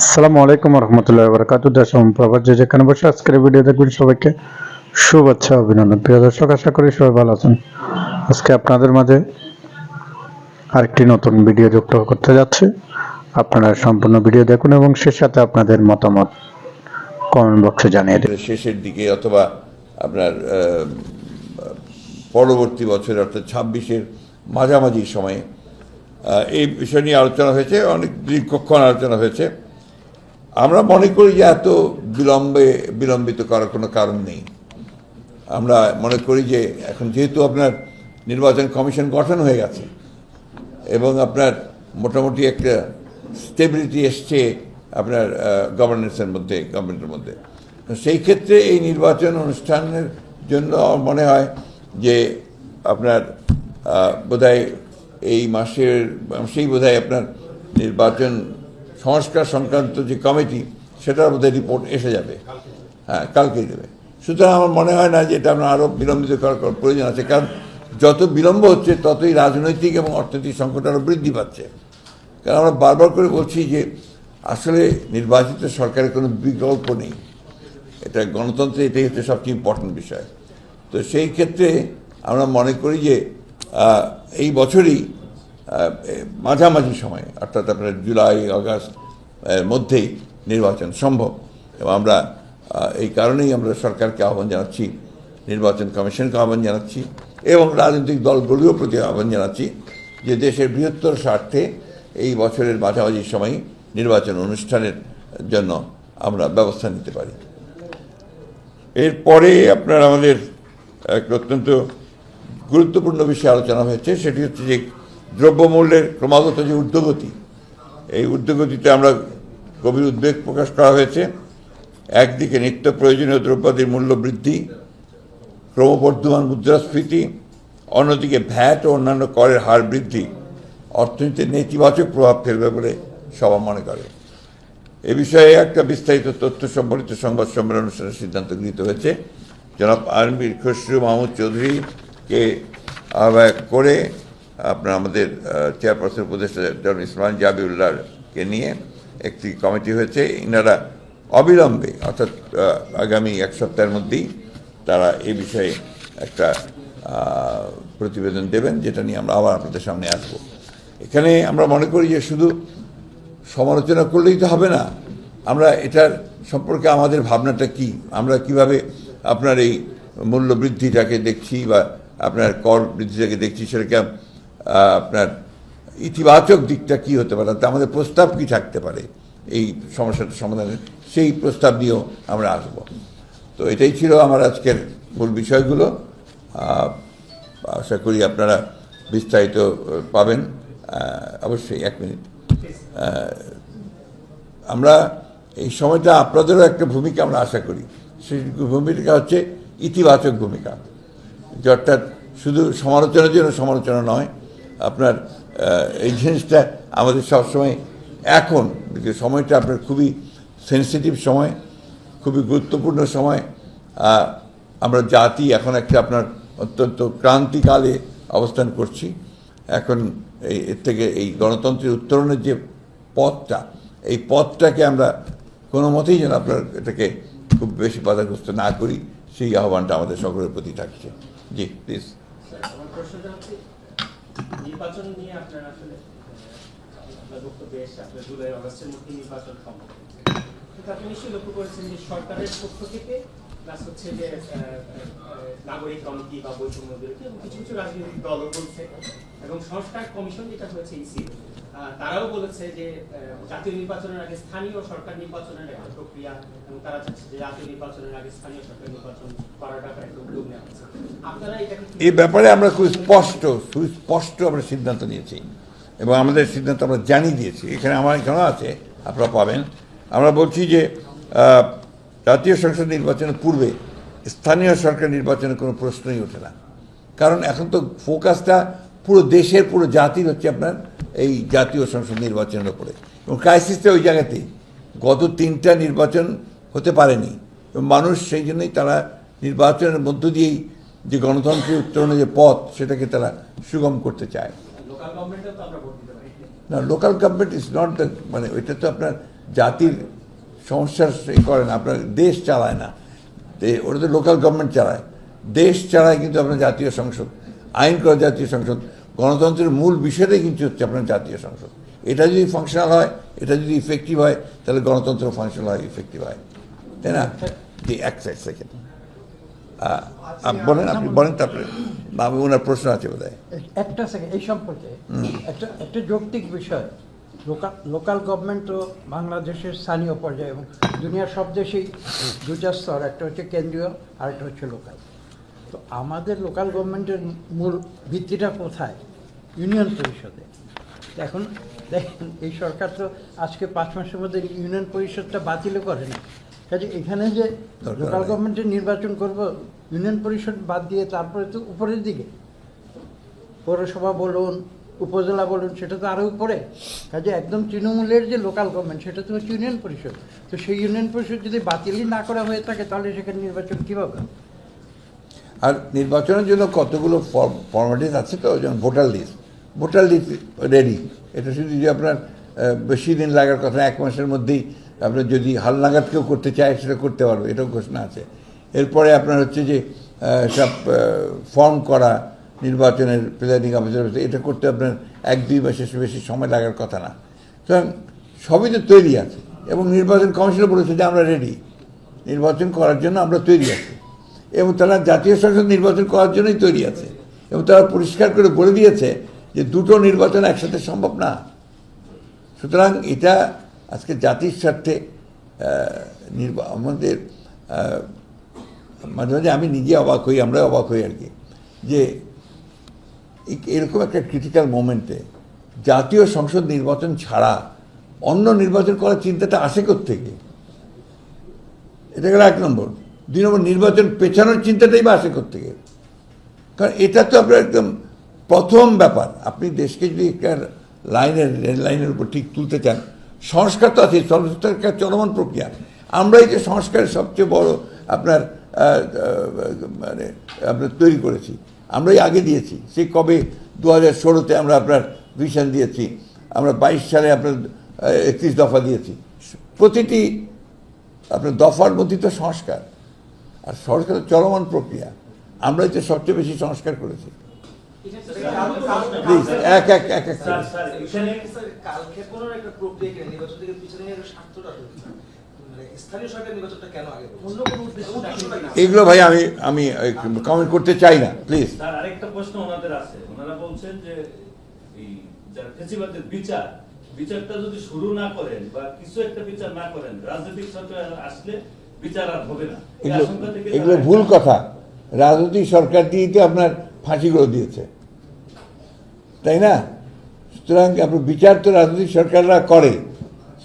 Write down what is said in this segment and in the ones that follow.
আসসালামু আলাইকুম রহমতুল্লাহ বরকাত দেশ এবং প্রবাস যে যেখানে বসে আজকের ভিডিও দেখবেন সবাইকে শুভেচ্ছা, অভিনন্দন। প্রিয় দর্শক, আশা করি সবাই ভালো আছেন। আজকে আপনাদের মাঝে আরেকটি নতুন ভিডিও যুক্ত করতে যাচ্ছে। আপনারা সম্পূর্ণ ভিডিও দেখুন এবং সে সাথে আপনাদের মতামত কমেন্ট বক্সে জানিয়ে দিন। শেষের দিকে অথবা আপনার পরবর্তী বছর অর্থাৎ ছাব্বিশের মাঝামাঝি সময়ে এই বিষয় নিয়ে আলোচনা হয়েছে, অনেক দীর্ঘক্ষণ আলোচনা হয়েছে। আমরা মনে করি যে এত বিলম্বে, বিলম্বিত করার কোনো কারণ নেই। আমরা মনে করি যে এখন যেহেতু আপনার নির্বাচন কমিশন গঠন হয়ে গেছে এবং আপনার মোটামুটি একটা স্টেবিলিটি এসছে আপনার গভর্নেন্সের মধ্যে গভর্নমেন্টের মধ্যে। সেই ক্ষেত্রে এই নির্বাচন অনুষ্ঠানের জন্য মনে হয় যে আপনার বোধহয় এই মাসের সেই বোধহয় আপনার নির্বাচন সংস্কার সংক্রান্ত যে কমিটি, সেটার মধ্যে রিপোর্ট এসে যাবে। হ্যাঁ কালকেই দেবে। সুতরাং আমার মনে হয় না যে এটা আমরা আরও বিলম্বিত করার প্রয়োজন আছে, কারণ যত বিলম্ব হচ্ছে, ততই রাজনৈতিক এবং অর্থনৈতিক সংকট আরও বৃদ্ধি পাচ্ছে। কারণ আমরা বারবার করে বলছি যে আসলে নির্বাচিত সরকারের কোনো বিকল্প নেই। এটা গণতন্ত্রে এটাই হচ্ছে সবচেয়ে ইম্পর্টেন্ট বিষয়। তো সেই ক্ষেত্রে আমরা মনে করি যে এই বছরই মাঝামাঝি সময়ে, অর্থাৎ আপনার জুলাই, অগাস্ট মধ্যেই নির্বাচন সম্ভব। এবং আমরা এই কারণেই আমরা সরকারকে আহ্বান জানাচ্ছি, নির্বাচন কমিশনকে আহ্বান জানাচ্ছি, এবং রাজনৈতিক দলগুলিও প্রতি আহ্বান জানাচ্ছি যে দেশের বৃহত্তর স্বার্থে এই বছরের মাঝামাঝি সময় নির্বাচন অনুষ্ঠানের জন্য আমরা ব্যবস্থা নিতে পারি। এরপরে আপনার আমাদের এক অত্যন্ত গুরুত্বপূর্ণ বিষয়ে আলোচনা হয়েছে, সেটি হচ্ছে যে দ্রব্যমূল্যের ক্রমাগত যে ঊর্ধ্বগতি, এই ঊর্ধ্বগতিতে আমরা গভীর উদ্বেগ প্রকাশ করা হয়েছে। একদিকে নিত্য প্রয়োজনীয় দ্রব্যাদির মূল্য বৃদ্ধি, ক্রমবর্ধমান মুদ্রাস্ফীতি, অন্যদিকে ভ্যাট ও অন্যান্য করের হার বৃদ্ধি, অর্থনীতিতে নেতিবাচক প্রভাব ফেলবে বলে সবাই মনে করে। এ বিষয়ে একটা বিস্তারিত তথ্য সম্বলিত সংবাদ সম্মেলন অনুষ্ঠানের সিদ্ধান্ত গৃহীত হয়েছে। জনাব আরবির খসরু মাহমুদ চৌধুরীকে আহ্বায়ক করে আপনার আমাদের চেয়ারপারসন উপদেষ্টা জনাব ইসমান জাবিউল্লাহকে নিয়ে একটি কমিটি হয়েছে। ইনারা অবিলম্বে, অর্থাৎ আগামী এক সপ্তাহের মধ্যেই তারা এ বিষয়ে একটা প্রতিবেদন দেবেন, যেটা নিয়ে আমরা আবার আপনাদের সামনে আসব। এখানে আমরা মনে করি যে শুধু সমালোচনা করলেই তো হবে না, আমরা এটার সম্পর্কে আমাদের ভাবনাটা কি? আমরা কীভাবে আপনার এই মূল্য বৃদ্ধিটাকে দেখছি বা আপনার কর বৃদ্ধিটাকে দেখছি সেটাকে আপনার ইতিবাচক দিকটা কি হতে পারে তা আমাদের প্রস্তাব কি থাকতে পারে, এই সমস্যাটা সমাধানে সেই প্রস্তাব নিয়েও আমরা আসব। তো এটাই ছিল আমার আজকের মূল বিষয়গুলো। আশা করি আপনারা বিস্তারিত পাবেন। অবশ্যই, এক মিনিট। আমরা এই সময়টা আপনাদেরও একটা ভূমিকা আমরা আশা করি। সেই ভূমিকা হচ্ছে ইতিবাচক ভূমিকা। যে অর্থাৎ শুধু সমালোচনার জন্য সমালোচনা নয়, আপনার এই জিনিসটা আমাদের সবসময় এখন সময়টা আপনার খুবই সেন্সিটিভ সময়, খুবই গুরুত্বপূর্ণ সময় আমরা জাতি এখন একটা আপনার অত্যন্ত ক্রান্তিকালে অবস্থান করছি। এখন এই, এর থেকে এই গণতন্ত্রের উত্তরণের যে পথটা, এই পথটাকে আমরা কোনো মতেই যেন আপনার এটাকে খুব বেশি বাধাগ্রস্ত না করি, সেই আহ্বানটা আমাদের সকলের প্রতি থাকছে। জি প্লিজ নির্বাচন নিয়ে আপনার আসলে আপনার বক্তব্য এসে আপনার জুলাই অগস্টের মধ্যে নির্বাচন সম্ভব। কিন্তু আপনি নিশ্চয়ই লক্ষ্য করেছেন যে সরকারের পক্ষ থেকে প্লাস হচ্ছে যে নাগরিক কমিটি বা বৈষম্য বিরোধী এবং কিছু কিছু রাজনৈতিক দলও বলছে। এবং সংস্কার কমিশন যেটা হয়েছে ইসি তারাও বলেছে যে জাতীয় নির্বাচনের আগে স্থানীয় সরকার নির্বাচনের একটা প্রক্রিয়া, এবং তারা চাচ্ছে যে জাতীয় নির্বাচনের আগে স্থানীয় সরকার নির্বাচন করাটা একটা উদ্যোগ নেওয়া হচ্ছে। আপনারা এই ব্যাপারে আমরা খুব স্পষ্ট সুস্পষ্ট আমরা সিদ্ধান্ত নিয়েছি। এবং আমাদের সিদ্ধান্ত আমরা জানিয়ে দিয়েছি। এখানে আমার এখানেও আছে, আপনারা পাবেন। আমরা বলছি যে জাতীয় সংসদ নির্বাচনের পূর্বে স্থানীয় সরকার নির্বাচনের কোনো প্রশ্নই ওঠে না। কারণ এখন তো ফোকাসটা পুরো দেশের পুরো জাতির হচ্ছে আপনার এই জাতীয় সংসদ নির্বাচনের উপরে। এবং ক্রাইসিসটা ওই জায়গাতেই। গত তিনটা নির্বাচন হতে পারেনি। এবং মানুষ সেই জন্যই তারা নির্বাচনের মধ্য দিয়েই যে গণতন্ত্রের উত্তরণের যে পথ সেটাকে তারা সুগম করতে চায়। না local government is not the মানে ওইটা তো আপনার জাতির সমস্যার করে না আপনার দেশ চালায় না। ওটা তো লোকাল গভর্নমেন্ট চালায়। দেশ চালায় কিন্তু আপনার জাতীয় সংসদ আইন করা জাতীয় সংসদ। গণতন্ত্রের মূল বিষয়টাই কিন্তু হচ্ছে আপনার জাতীয় সংসদ। এটা যদি ফাংশনাল হয় এটা যদি ইফেক্টিভ হয় তাহলে গণতন্ত্র ফাংশনাল হয় ইফেক্টিভ হয়। তাই না? জি এক সেকেন্ড বলেন আপনি বলেন তারপরে। ওনার প্রশ্ন আছে বোধ হয় একটা সেকেন্ড এই সম্পর্কে একটা একটা যৌক্তিক বিষয়। লোকাল লোকাল গভর্নমেন্ট তো বাংলাদেশের স্থানীয় পর্যায়ে এবং দুনিয়ার সব দেশেই দুটা স্তর একটা হচ্ছে কেন্দ্রীয় আর একটা হচ্ছে লোকাল তো আমাদের লোকাল গভর্নমেন্টের মূল ভিত্তিটা কোথায়? ইউনিয়ন পরিষদে। এখন দেখেন এই সরকার তো আজকে পাঁচ মাসের মধ্যে ইউনিয়ন পরিষদটা বাতিলও করে না কাজে এখানে যে লোকাল। গভর্নমেন্টের নির্বাচন করব ইউনিয়ন পরিষদ বাদ দিয়ে তারপরে তো উপরের দিকে। পৌরসভা বলুন উপজেলা বলুন, সেটা তো আরও উপরে। কাজে একদম তৃণমূলের যে লোকাল গভর্নমেন্ট সেটা তো হচ্ছে ইউনিয়ন পরিষদ। তো সেই ইউনিয়ন পরিষদ যদি বাতিলই না করা হয়ে থাকে, তাহলে সেখানে নির্বাচন কীভাবে? আর নির্বাচনের জন্য কতগুলো ফর্মালিটিস আছে তো? যেমন voter list voter list ready এটা শুধু যে আপনার বেশি দিন লাগার কথা, এক মাসের মধ্যেই আপনার যদি হালনাগাদ কেউ করতে চায়, সেটা করতে পারবে, এটাও ঘোষণা আছে। এরপরে আপনার হচ্ছে যে সব ফর্ম করা নির্বাচনের প্রিজাইডিং অফিসার এটা করতে আপনার এক, দুই মাসের বেশি সময় লাগার কথা না। সুতরাং সবই তো তৈরি আছে এবং নির্বাচন কমিশনও বলেছে যে আমরা রেডি নির্বাচন করার জন্য আমরা তৈরি আছি। এবং তারা জাতীয় সংসদ নির্বাচন করার জন্যই তৈরি আছে। এবং তারা পরিষ্কার করে বলে দিয়েছে যে দুটো নির্বাচন একসাথে সম্ভব না। সুতরাং এটা আজকে জাতির স্বার্থে আমাদের মাঝে মাঝে আমি নিজে অবাক হই আমরা অবাক হই আর কি। যে এরকম একটা ক্রিটিক্যাল মোমেন্টে জাতীয় সংসদ নির্বাচন ছাড়া অন্য নির্বাচন করার চিন্তাটা আসে থেকে এটা গেল এক নম্বর। দুই নম্বর, নির্বাচন পেছানোর চিন্তাটাই বা আসে থেকে কারণ এটা তো আপনার একদম প্রথম ব্যাপার। আপনি দেশকে যদি একটা লাইনের রেল লাইনের উপর ঠিক তুলতে চান, সংস্কার তো আছে সংস্কার একটা চলমান প্রক্রিয়া। আমরাই যে সংস্কারের সবচেয়ে বড় আপনার মানে আপনার তৈরি করেছি। আমরাই আগে দিয়েছি। সেই কবে দু হাজার ষোলোতে আমরা আপনার ভিশন দিয়েছি, আমরা বাইশ সালে আপনার একত্রিশ দফা দিয়েছি। প্রতিটি আপনার দফার মধ্যে তো সংস্কার। আর সংস্কার চলমান প্রক্রিয়া। আমরাই তো সবচেয়ে বেশি সংস্কার করেছি। প্লিজ এক এক এক এক এগুলো ভাই আমি আমি কমেন্ট করতে চাই না প্লিজ স্যার আরেকটা প্রশ্ন ওনাদের আছে। ওনারা বলছেন যে এই যারা ফেসিবাদের বিচার বিচারটা যদি শুরু না করেন বা কিছু একটা বিচার না করেন রাজনৈতিক সরকার আসলে বিচার আর হবে না। এগুলো ভুল কথা। রাজনৈতিক সরকার দিয়েই তো আপনার ফাঁসিগুলো দিয়েছে। তাই না? সুতরাং আপনার বিচার তো রাজনৈতিক সরকাররা করে।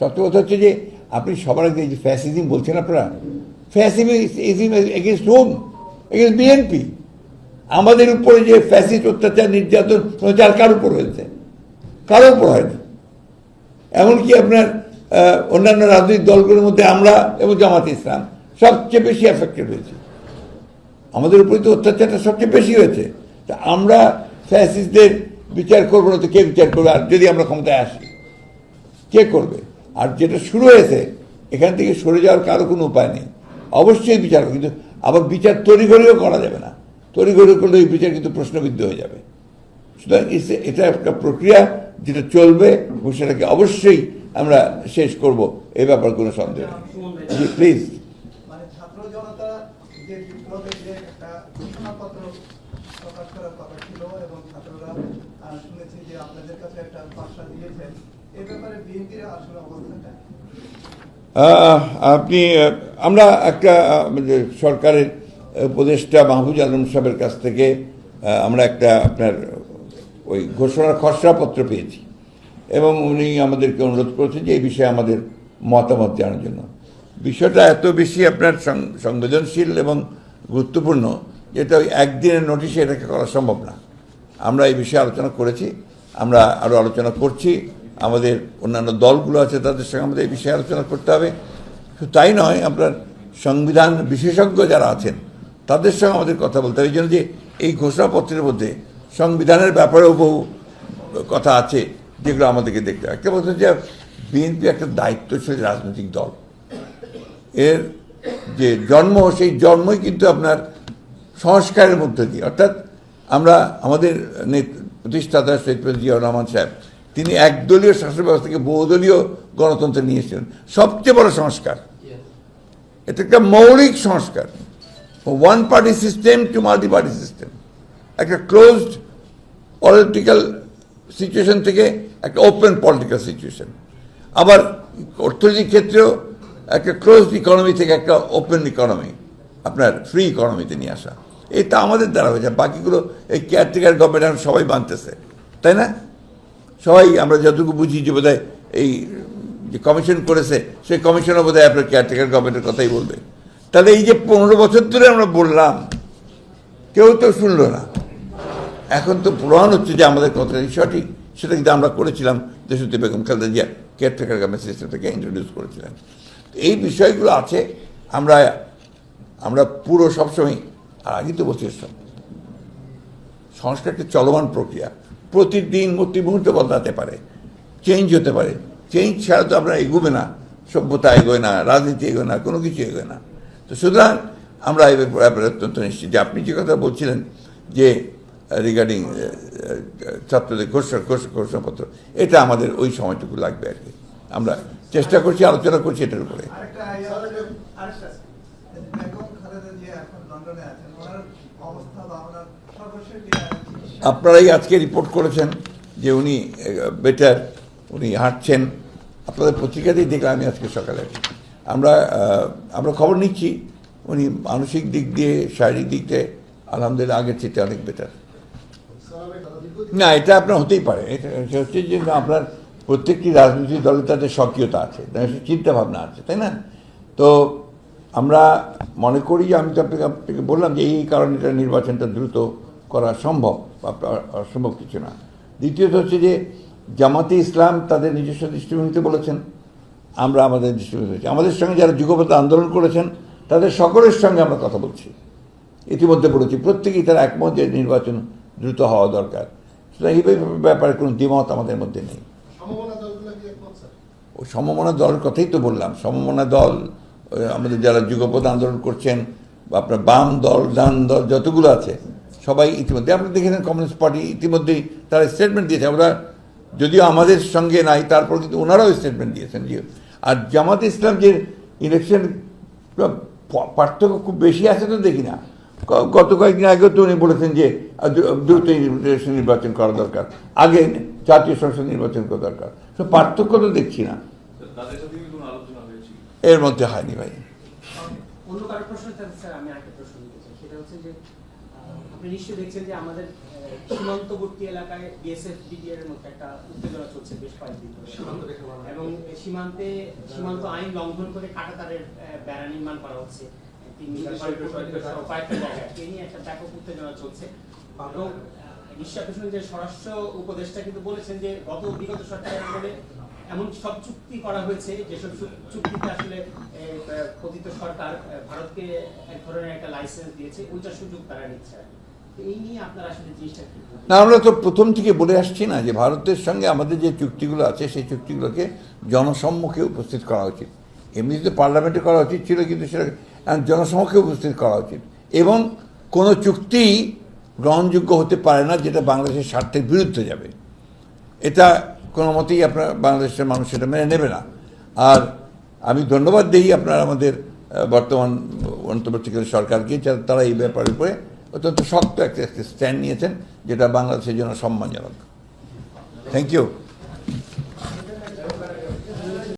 সত্য কথা হচ্ছে যে আপনি সবার আগে যে ফ্যাসিজম বলছেন আপনারা fascism against home against BNP আমাদের উপরে যে ফ্যাসিস্ট অত্যাচার, নির্যাতন, প্রচার কার উপর হয়েছে? কারোর উপর হয়নি। এমনকি আপনার অন্যান্য রাজনৈতিক দলগুলোর মধ্যে আমরা এবং জামাত ইসলাম সবচেয়ে বেশি এফেক্টেড হয়েছে। আমাদের উপরে তো অত্যাচারটা সবচেয়ে বেশি হয়েছে। তা আমরা ফ্যাসিস্টদের বিচার করব না তো কে বিচার করবে? আর যদি আমরা ক্ষমতায় আসি, কে করবে? আর যেটা শুরু হয়েছে, এখান থেকে সরে যাওয়ার কারও কোনো উপায় নেই। অবশ্যই বিচার কিন্তু আবার বিচার তড়িঘড়িও করা যাবে না। তড়িঘড়ি করলে ওই বিচার কিন্তু প্রশ্নবিদ্ধ হয়ে যাবে। সুতরাং এটা একটা প্রক্রিয়া যেটা চলবে সেটাকে অবশ্যই আমরা শেষ করব, এ ব্যাপার কোনো সন্দেহ নেই। প্লিজ মানে ছাত্র জনতা যে বিপ্লবের যে একটা ঘোষণাপত্র প্রকাশ করার কথা ছিল এবং ছাত্ররা আহ, শুনেছি যে আপনাদের কাছে একটা ভাষা দিয়েছেন এ ব্যাপারে বিএনপির আসলে অবস্থানটা কি? আহ, আপনি আমরা একটা সরকারের উপদেষ্টা মাহবুজ আলম সাহেবের কাছ থেকে আমরা একটা আপনার ওই ঘোষণার খসড়াপত্র পেয়েছি। এবং উনি আমাদেরকে অনুরোধ করেছেন যে এই বিষয়ে আমাদের মতামত জানার জন্য। বিষয়টা এত বেশি আপনার সংবেদনশীল এবং গুরুত্বপূর্ণ যেটা ওই একদিনের নোটিশে এটাকে করা সম্ভব না। আমরা এই বিষয়ে আলোচনা করেছি, আমরা আরও আলোচনা করছি। আমাদের অন্যান্য দলগুলো আছে, তাদের সঙ্গে আমাদের এই বিষয়ে আলোচনা করতে হবে। শুধু তাই নয় আপনার সংবিধান বিশেষজ্ঞ যারা আছেন, তাদের সঙ্গে আমাদের কথা বলতে হবে। এই জন্য যে এই ঘোষণাপত্রের মধ্যে সংবিধানের ব্যাপারেও বহু কথা আছে, যেগুলো আমাদেরকে দেখতে হবে। একটা কথা যে বিএনপি একটা দায়িত্বশীল রাজনৈতিক দল। এর যে জন্ম, সেই জন্মই কিন্তু আপনার সংস্কারের মধ্যে দিয়ে। অর্থাৎ আমরা আমাদের প্রতিষ্ঠাতা শহীদ জিয়াউর রহমান সাহেব তিনি একদলীয় শাসন ব্যবস্থাকে বহুদলীয় গণতন্ত্রে নিয়েছিলেন। সবচেয়ে বড় সংস্কার। এটা একটা মৌলিক সংস্কার। One party system to multi party system একটা ক্লোজড পলিটিক্যাল সিচুয়েশন থেকে একটা ওপেন পলিটিক্যাল সিচুয়েশন আবার অর্থনৈতিক ক্ষেত্রেও একটা ক্লোজড ইকোনমি থেকে একটা ওপেন ইকোনমি আপনার ফ্রি ইকোনমিতে নিয়ে আসা। এটা আমাদের দ্বারা হয়েছে। বাকিগুলো এই কেয়ারটেকার গভর্নমেন্ট সবাই বানতেছে তাই না? সবাই আমরা যতটুকু বুঝি যে বোধহয় এই যে কমিশন করেছে, সেই কমিশনও বোধহয় আপনার কেয়ারটেকার গভর্নমেন্টের কথাই বলবে। তাহলে এই যে পনেরো বছর ধরে আমরা বললাম, কেউ তো শুনলো না। এখন তো প্রমাণ হচ্ছে যে আমাদের কথাটাই সঠিক, সেটা কিন্তু আমরা করেছিলাম দেশতি বেগম খালেদা জিয়া কেয়ারটেকার গভর্নমেন্ট সিস্টেমটাকে ইন্ট্রোডিউস করেছিলেন। তো এই বিষয়গুলো আছে, আমরা আমরা পুরো সবসময় আর আগে তো সব। সংস্কার একটা চলমান প্রক্রিয়া। প্রতিদিন প্রতি মুহূর্তে বদলাতে পারে চেঞ্জ হতে পারে। চেঞ্জ ছাড়া তো আমরা এগোবে না, সভ্যতা এগোয় না, রাজনীতি এগোয় না, কোনো কিছু এগোয় না। তো সুতরাং আমরা এই ব্যাপারে অত্যন্ত নিশ্চিত। যে আপনি যে কথা বলছিলেন যে রিগার্ডিং ছাত্রদের ঘোষণা ঘোষণাপত্র, এটা আমাদের ওই সময়টুকু লাগবে আর কি। আমরা চেষ্টা করছি, আলোচনা করছি এটার উপরে। আপনারাই আজকে রিপোর্ট করেছেন যে উনি বেটার, উনি হাঁটছেন। আপনাদের পত্রিকাতেই দেখলাম, আমি আজকে সকালে আমরা আমরা খবর নিচ্ছি, উনি মানসিক দিক দিয়ে, শারীরিক দিক দিয়ে, আলহামদুলিল্লাহ, আগের চেয়ে অনেক বেটার। না, এটা আপনার হতেই পারে। এটা হচ্ছে যে আপনার প্রত্যেকটি রাজনৈতিক দলের তাদের সক্রিয়তা আছে। চিন্তাভাবনা আছে, তাই না? তো আমরা মনে করি যে আমি তো আপনাকে আপনাকে বললাম যে এই কারণে এটা নির্বাচনটা দ্রুত করা সম্ভব বা অসম্ভব কিছু না। দ্বিতীয়ত হচ্ছে যে জামাতে ইসলাম তাদের নিজস্ব দৃষ্টিভঙ্গিতে বলেছেন আমরা আমাদের দৃষ্টিভঙ্গি হয়েছি আমাদের সঙ্গে যারা যুগপথ আন্দোলন করেছেন তাদের সকলের সঙ্গে আমরা কথা বলছি। ইতিমধ্যে বলেছি প্রত্যেকেই তারা একমত যে নির্বাচন দ্রুত হওয়া দরকার। সুতরাং এই ব্যাপারে কোনো দ্বিমত আমাদের মধ্যে নেই। ও সমমনা দলের কথাই তো বললাম। সমমনা দল আমাদের যারা যুগপথ আন্দোলন করছেন আপনার বাম দল, ডান দল, যতগুলো আছে, সবাই ইতিমধ্যে, আপনি দেখেছেন কমিউনিস্ট পার্টি ইতিমধ্যেই তারা স্টেটমেন্ট দিয়েছে। আমরা যদিও আমাদের সঙ্গে নাই, তারপর কিন্তু ওনারাও স্টেটমেন্ট দিয়েছেন যে আর জামাত ইসলাম যে ইলেকশন পার্থক্য খুব বেশি আছে তো দেখি না। গত কয়েকদিন আগেও তো উনি বলেছেন যে দ্রুত নির্বাচন করা দরকার। আগে জাতীয় সংসদ নির্বাচন করা দরকার। তো পার্থক্য তো দেখছি না তাদের সাথে কি কোনো আলোচনা হয়েছে এর মধ্যে হয়নি ভাই। অন্য কারও প্রশ্ন স্যার আমি একটা প্রশ্ন নিতে চাই। সেটা হচ্ছে যে আপনি নিশ্চয়ই দেখছেন যে আমাদের সীমান্তবর্তী এলাকায় বিএসএফ বিডিআর এর মধ্যে একটা উত্তেজনা চলছে বেশ কয়েকদিন ধরে। সীমান্ত এবং সীমান্তে সীমান্ত আইন লঙ্ঘন করে কাটাতারের বেড়া নির্মাণ করা হচ্ছে। কয়েকটা জায়গায়। নিয়ে একটা ব্যাপক উত্তেজনা চলছে। এবং যে স্বরাষ্ট্র উপদেষ্টা কিন্তু বলেছেন যে গত বিগত সরকারের আমলে এমন সব চুক্তি করা হয়েছে, যেসব চুক্তিতে আসলে পতিত সরকার ভারতকে এক ধরনের একটা লাইসেন্স দিয়েছে, ওইটা সুযোগ তারা নিচ্ছে না, আমরা তো প্রথম থেকে বলে আসছি না যে ভারতের সঙ্গে আমাদের যে চুক্তিগুলো আছে, সেই চুক্তিগুলোকে জনসম্মুখে উপস্থিত করা উচিত। এমনিতে পার্লামেন্টে করা উচিত ছিল, কিন্তু সেটা জনসম্মুখে উপস্থিত করা উচিত। এবং কোনো চুক্তি গ্রহণযোগ্য হতে পারে না, যেটা বাংলাদেশের স্বার্থের বিরুদ্ধে যাবে। এটা কোনো মতেই আপনার বাংলাদেশের মানুষ সেটা মেনে নেবে না। আর আমি ধন্যবাদ দিই আপনার আমাদের বর্তমান অন্তর্বর্তীকালীন সরকারকে তারা এই ব্যাপারের উপরে অত্যন্ত শক্ত একটা স্ট্যান্ড নিয়েছেন, যেটা বাংলাদেশের জন্য সম্মানজনক। Thank you